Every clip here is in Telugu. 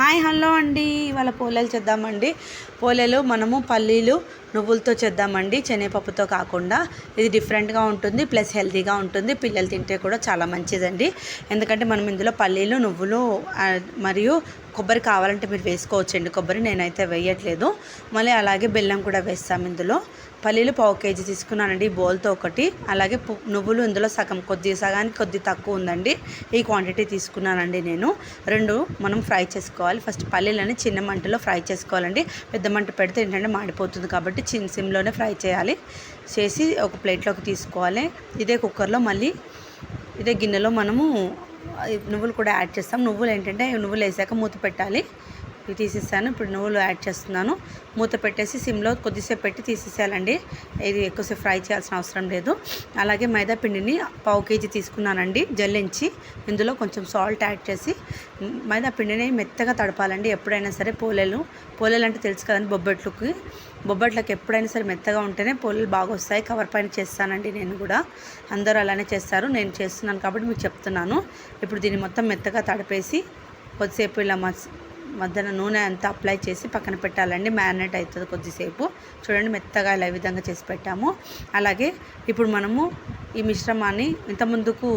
హాయ్ హలో అండి. ఇవాళ పోలేలు చేద్దామండి. పోలేలు మనము పల్లీలు నువ్వులతో చేద్దామండి శనగపప్పుతో కాకుండా. ఇది డిఫరెంట్గా ఉంటుంది ప్లస్ హెల్తీగా ఉంటుంది. పిల్లలు తింటే కూడా చాలా మంచిదండి. ఎందుకంటే మనం ఇందులో పల్లీలు నువ్వులు మరియు కొబ్బరి కావాలంటే మీరు వేసుకోవచ్చండి. కొబ్బరి నేనైతే వేయట్లేదు. మళ్ళీ అలాగే బెల్లం కూడా వేస్తాం ఇందులో. పల్లీలు పావు కేజీ తీసుకున్నానండి బోల్తో ఒకటి. అలాగే నువ్వులు ఇందులో సగం కొద్ది సగానికి కొద్ది తక్కువ ఉందండి. ఈ క్వాంటిటీ తీసుకున్నానండి నేను. రెండు మనం ఫ్రై చేసుకోవాలి. ఫస్ట్ పల్లీలని చిన్న మంటలో ఫ్రై చేసుకోవాలండి. పెద్ద మంట పెడితే ఏంటంటే మాడిపోతుంది కాబట్టి చిన్న సిమ్లోనే ఫ్రై చేయాలి. చేసి ఒక ప్లేట్లోకి తీసుకోవాలి. ఇదే కుక్కర్లో మళ్ళీ ఇదే గిన్నెలో మనము నువ్వులు కూడా యాడ్ చేస్తాం. నువ్వులు ఏంటంటే నువ్వులు వేసాక మూత పెట్టాలి. తీసేసాను. ఇప్పుడు నువ్వులు యాడ్ చేస్తున్నాను. మూత పెట్టేసి సిమ్లో కొద్దిసేపు పెట్టి తీసేసేయాలండి. ఇది ఎక్కువసేపు ఫ్రై చేయాల్సిన అవసరం లేదు. అలాగే మైదా పిండిని పావు కేజీ తీసుకున్నానండి. జల్లించి ఇందులో కొంచెం సాల్ట్ యాడ్ చేసి మైదా పిండిని మెత్తగా తడపాలండి. ఎప్పుడైనా సరే పోలేలు. పోలేలు అంటే తెలుసు కదండి బొబ్బట్లకి. బొబ్బట్లకి ఎప్పుడైనా సరే మెత్తగా ఉంటేనే పోలేలు బాగా వస్తాయి. కవర్ పైన చేస్తానండి నేను కూడా. అందరూ అలానే చేస్తారు. నేను చేస్తున్నాను కాబట్టి మీకు చెప్తున్నాను. ఇప్పుడు దీన్ని మొత్తం మెత్తగా తడిపేసి కొద్దిసేపు ఇలా మస్ మధ్యన నూనె అంతా అప్లై చేసి పక్కన పెట్టాలండి. మ్యారినేట్ అవుతుంది కొద్దిసేపు. చూడండి మెత్తగా ఇలా ఈ విధంగా చేసి పెట్టాము. అలాగే ఇప్పుడు మనము ఈ మిశ్రమాన్ని ఇంత ముందుకు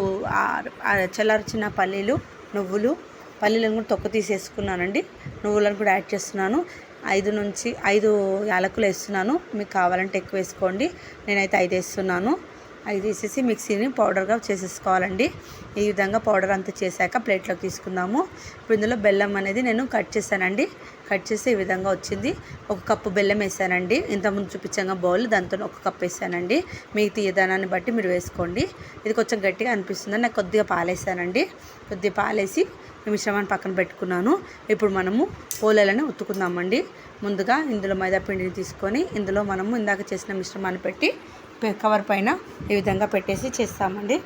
చల్లార్చిన పల్లీలు నువ్వులు పల్లీలను కూడా తొక్క తీసేసుకున్నానండి. నువ్వులను కూడా యాడ్ చేస్తున్నాను. ఐదు నుంచి ఐదు యాలకులు వేస్తున్నాను. మీకు కావాలంటే ఎక్కువ వేసుకోండి. నేనైతే ఐదు వేస్తున్నాను. ఐదు తీసేసి మిక్సీని పౌడర్గా చేసేసుకోవాలండి. ఈ విధంగా పౌడర్ అంతా చేశాక ప్లేట్లోకి తీసుకుందాము. ఇప్పుడు ఇందులో బెల్లం అనేది నేను కట్ చేశానండి. కట్ చేసి ఈ విధంగా వచ్చింది. ఒక కప్పు బెల్లం వేసానండి. ఇంతకుముందు చూపించంగా బౌల్ దాంతో ఒక కప్పు వేసానండి. మీ తీయదనాన్ని బట్టి మీరు వేసుకోండి. ఇది కొంచెం గట్టిగా అనిపిస్తుంది నాకు కొద్దిగా పాలేసానండి. కొద్దిగా పాలేసి ఈ మిశ్రమాన్ని పక్కన పెట్టుకున్నాను. ఇప్పుడు మనము పోలేలను ఉత్తుకుందామండి. ముందుగా ఇందులో మైదా పిండిని తీసుకొని ఇందులో మనము ఇందాక చేసిన మిశ్రమాన్ని పెట్టి కవర్ పైన ఈ విధంగా పెట్టేసి చేస్తామండి.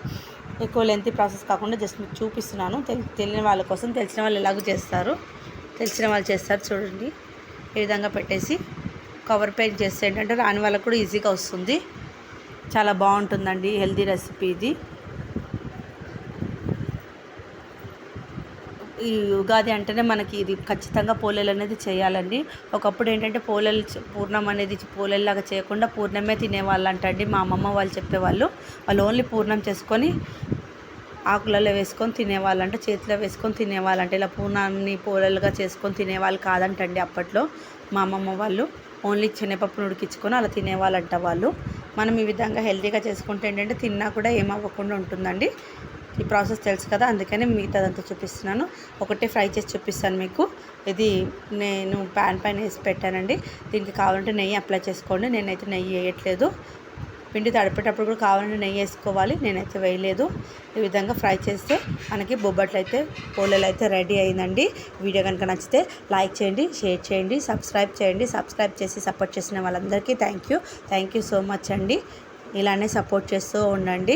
ఎక్కువ లెంత్ ప్రాసెస్ కాకుండా జస్ట్ మీకు చూపిస్తున్నాను. తెలియని వాళ్ళ కోసం తెలిసిన వాళ్ళు ఎలాగో చేస్తారు. తెలిసిన వాళ్ళు చేస్తారు చూడండి. ఈ విధంగా పెట్టేసి కవర్ పైన చేస్తే ఏంటంటే రాని వాళ్ళకు కూడా ఈజీగా వస్తుంది. చాలా బాగుంటుందండి హెల్తీ రెసిపీ ఇది. ఈ ఉగాది అంటేనే మనకి ఇది ఖచ్చితంగా పోలేలు అనేది చేయాలండి. ఒకప్పుడు ఏంటంటే పోలేలు పూర్ణం అనేది పోలేలాగా చేయకుండా పూర్ణమే తినేవాళ్ళు అంటండి మా అమ్మమ్మ వాళ్ళు చెప్పేవాళ్ళు. వాళ్ళు ఓన్లీ పూర్ణం చేసుకొని ఆకులలో వేసుకొని తినేవాళ్ళంట చేతిలో వేసుకొని తినేవాళ్ళంట. ఇలా పూర్ణాన్ని పోలేలుగా చేసుకొని తినేవాళ్ళు కాదంటండి అప్పట్లో మా అమ్మమ్మ వాళ్ళు. ఓన్లీ శనగపప్పును ఉడికించుకొని అలా తినేవాళ్ళంట వాళ్ళు. మనం ఈ విధంగా హెల్తీగా చేసుకుంటే ఏంటంటే తిన్నా కూడా ఏమవ్వకుండా ఉంటుందండి. ఈ ప్రాసెస్ తెలుసు కదా అందుకని మిగతాదంతా చూపిస్తున్నాను. ఒకటే ఫ్రై చేసి చూపిస్తాను మీకు. ఇది నేను ప్యాన్ పైన వేసి పెట్టానండి. దీనికి కావాలంటే నెయ్యి అప్లై చేసుకోండి. నేనైతే నెయ్యి వేయట్లేదు. పిండి తడిపేటప్పుడు కూడా కావాలంటే నెయ్యి వేసుకోవాలి. నేనైతే వేయలేదు. ఈ విధంగా ఫ్రై చేస్తే మనకి బొబ్బట్లు అయితే పోలేలు అయితే రెడీ అయిందండి. వీడియో కనుక నచ్చితే లైక్ చేయండి షేర్ చేయండి సబ్స్క్రైబ్ చేయండి. సబ్స్క్రైబ్ చేసి సపోర్ట్ చేసిన వాళ్ళందరికీ thank you. Thank you so much అండి. ఇలానే సపోర్ట్ చేస్తూ ఉండండి.